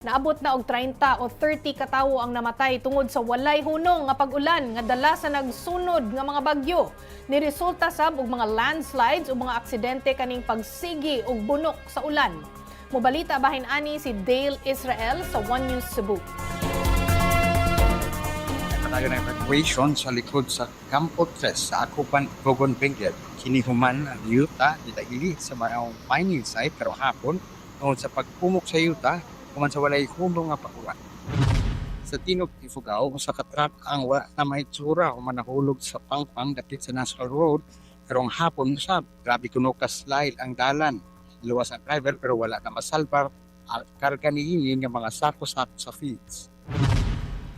Naabot na og 30 o 30 katawo ang namatay tungod sa walay hunong nga pag-ulan nga dala sa nagsunod nga mga bagyo. Niresulta sab og mga landslides o mga aksidente kaning pagsigi og bunok sa ulan. Mobalita bahin ani si Dale Israel sa One News Cebu. Panayo ng evacuation sa likod sa Campo 3 sa Akupan, Gogon Benguet. Kinihuman ang yuta didahili sa mga mining site pero hapon tungod sa pagpumok sa yuta kuman sa walay hulong nga pakuan. Sa Tinog Ifugao, sa katrak ang wa na may tsura o manahulog sa pangpang dapit sa National Road pero hapon sa grabe kuno ka slide ang dalan. Luwas ang driver pero wala na masalbar ang karga niini nga mga sako-sako sa feeds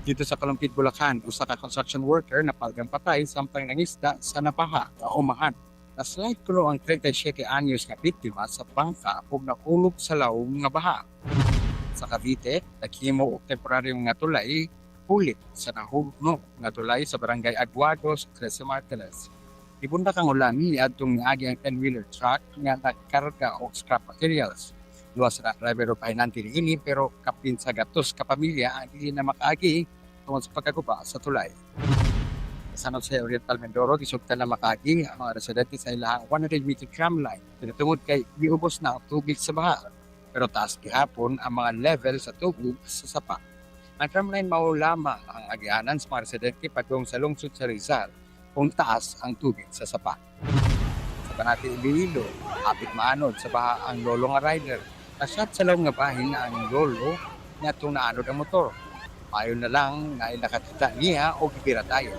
dito sa Kalumpit, Bulacan, usa ka construction worker na palgang patay samtang nangisda sa napaha sa umahan. Naslide kuno ang 37 anyos nga biktima sa bangka ug naulog sa lawom nga baha. Sa Cavite, naghimo og temporaryong nga tulay pulit sa nahugno nga tulay sa barangay Aguados, Trece Martinez. Ibunda kang ulan ni adtong niagi ang 10-wheeler truck nga nagkarga og scrap materials luwas na driver o pahinanti ni ini pero kapin sa gatos kapamilya ang hindi na makaagi tungkol sa pagkaguba sa tulay. Sa San Jose Oriental Mindoro, gisugtan na makaagi ang mga residente sa ilang 100 meter tram line. Tinatungod kay giubos na ang tubig sa baha. Pero taas gihapon ang mga level sa tubig sa sapa. Ang tram line mao lamang ang agianan sa mga residente patungong sa lungsod sa Rizal kung taas ang tubig sa sapa. Sa Banati Iloilo, apit maanod sa baha ang lolo nga rider Kasat sa lang nga bahin na ang lolo nga itong naanod ang motor. Mayon na lang na nakakita niya o gibira tayo.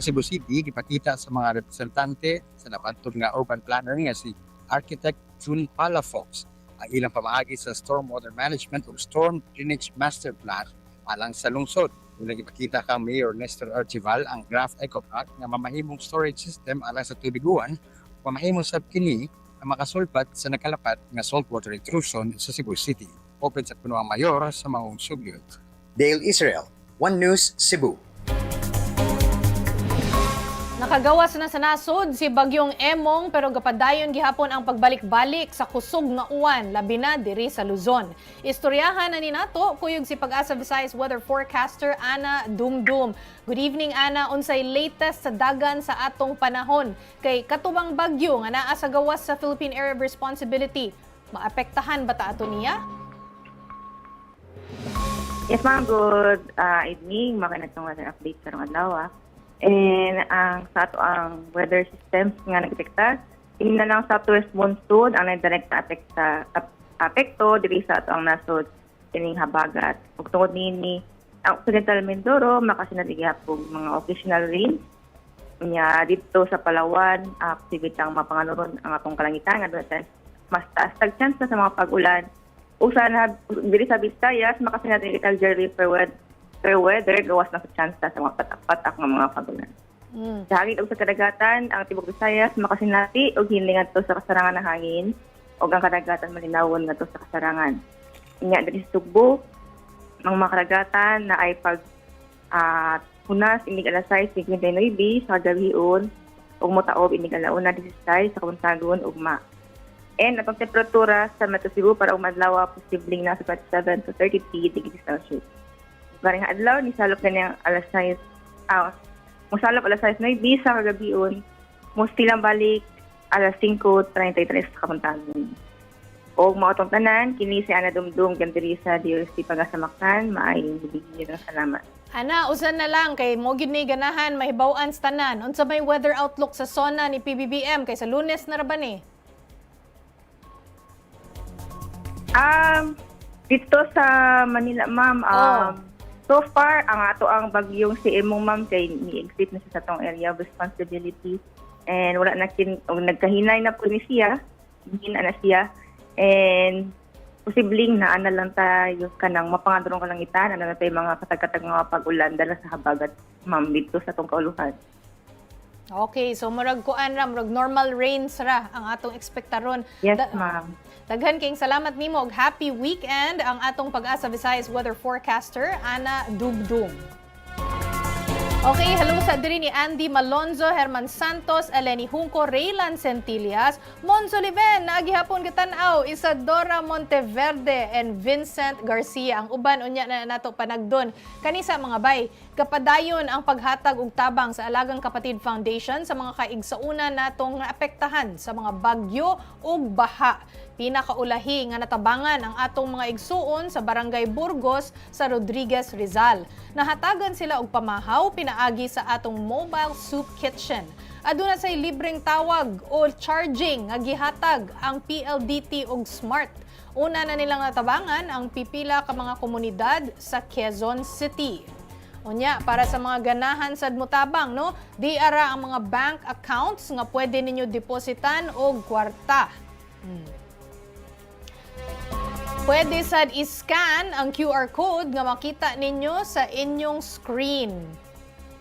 Sa Cebu City, gipakita sa mga representante sa napantod nga urban planner nga si Architect June Palafox ang ilang pamaagi sa Stormwater Management o Storm Drainage Master Plan alang sa lungsod. Yung ipakita kang Mayor Nestor Archival ang Graph EcoPack nga mamahimong storage system alang sa tubiguan, mamahimong sab kini ang makasulpat sa nakalapat nga saltwater intrusion sa Cebu City. Open sa puno mayor sa maong sugyot. Dale Israel, One News, Cebu. Nakagawas na sa nasod si Bagyong Emong pero gapadayon gihapon ang pagbalik-balik sa kusog nga uwan labi na diri sa Luzon. Istoryahan na ni nato kuyog si Pag-asa Visayas weather forecaster Ana Dumdum. Good evening Ana, unsay latest sa dagan sa atong panahon kay katubang bagyo nga naa sa gawas sa Philippine Area of Responsibility. Maapektahan ba ta ato niya? Yes, ma'am. Good uh, evening. Makinatong weather update karong adlaw. And ang sa ato ang weather systems nga nagdetekta, ini na lang southwest monsoon ang nagdirect sa apekta ap- apekto diri sa ato ang nasod ining habagat. Ug tungod nini ang Occidental Mindoro makasinaligyapong mga occasional rain. Nya dito sa Palawan aktivitang mapanganuron ang atong kalangitan. Nga doon mas taas tag chance na sa mga pag-ulan. Usa na diri sa Visayas makasinati kag Jerry weather fair weather gawas na sa chance sa mga patak-patak nga mga pagulan. Mm. Sa hangin ug sa kadagatan, ang tibok Visayas makasinati og hilingan to sa kasarangan ng hangin ug ang kadagatan malinawon nga to sa kasarangan. Inya diri sa Tugbo, ang mga kadagatan na ay pag ah hunas inig alas 6 59 sa gabion ug motaob inig alauna 16 sa kabuntagon ugma. And atong temperatura sa Metro Cebu para umadlaw posibleng nasa 27 to 33 degrees Celsius. Garing adlaw ni salop na niyang alas 6 ah, musalop alas 6 na sa kagabion mo silang balik alas 5.33 sa kapuntahan. O mga itong tanan, kini si Ana Dumdum gandiri sa DOST Pagasamaktan, maayong bibigyan ng salamat. Ana, usan na lang kay mo gid ni ganahan mahibaw-an sa tanan. Unsa may weather outlook sa zona ni PBBM kay sa Lunes na ra ba ni? Um, dito sa Manila, ma'am, um, so far, ang ato ang bagyong si Emong, ma'am, kay ni-exit na siya sa tong area of responsibility. And wala na kin, o nagkahinay na po ni siya, hina na siya. And posibleng na ana lang tayo kanang mapangadrong kalangitan, ano na tayo mga katag-katag mga pag-ulan dala sa habagat, ma'am, dito sa tong kauluhan. Okay, so murag kuan ra, murag normal rains ra ang atong ekspektaron. Yes, Da- ma'am. Daghan king salamat nimo ug happy weekend ang atong Pag-asa Visayas weather forecaster Ana Dugdum. Okay, hello sa diri ni Andy Malonzo, Herman Santos, Eleni Junco, Raylan Centillas, Monzo Liven, naagihapon kitanaw, Isadora Monteverde, and Vincent Garcia. Ang uban unya na nato panagdon. Kanisa mga bay, kapadayon ang paghatag og tabang sa Alagang Kapatid Foundation sa mga kaigsauna natong apektahan sa mga bagyo ug baha pinakaulahi nga natabangan ang atong mga igsuon sa Barangay Burgos sa Rodriguez Rizal. Nahatagan sila og pamahaw pinaagi sa atong mobile soup kitchen. Aduna say libreng tawag o charging nga gihatag ang PLDT og Smart. Una na nilang natabangan ang pipila ka mga komunidad sa Quezon City. Unya, para sa mga ganahan sa mutabang, no? Di ara ang mga bank accounts nga pwede ninyo depositan og kwarta. Pwede sad i-scan ang QR code nga makita ninyo sa inyong screen.